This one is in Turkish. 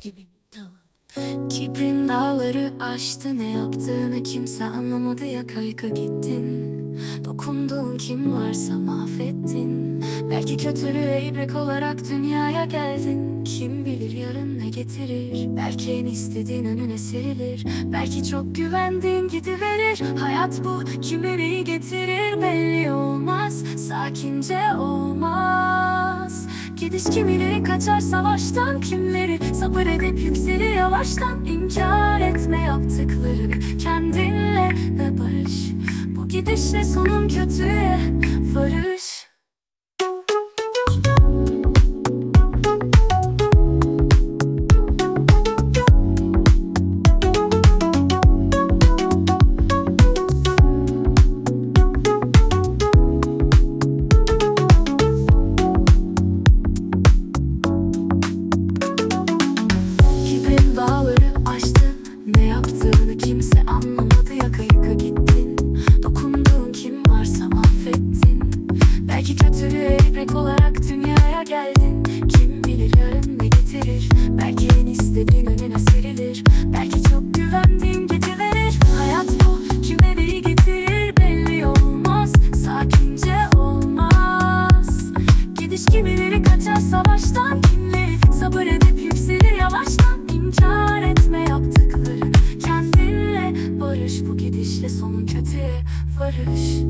gibi. Kibrin dağları aştı ne yaptığını kimse anlamadı ya kaykı gittin. Dokunduğun kim varsa mahvettin. Belki kötülüğe ibret olarak dünyaya geldin. Kim bilir yarın ne getirir? Belki en istediğin önüne serilir. Belki çok güvendiğin gidiverir. Hayat bu kime neyi getirir belli olmaz. Sakince olmaz Gidiş kimileri kaçar savaştan Kimleri sabır edip yükselir yavaştan. İnkar etme yaptıklarını Kendinle ve barış. Bu gidişle sonun kötüye Örnek olarak dünyaya geldin. Kim bilir yarın ne getirir? Belki en istediğin önüne serilir. Belki çok güvendiğin geceverir Hayat bu kime neyi getirir belli olmaz. Sakince olmaz. Gidiş kimileri kaçar savaştan. Kimleri sabır edip yükselir yavaştan. İnkar etme yaptıklarını Kendinle. Barış bu gidişle sonun kötüye varış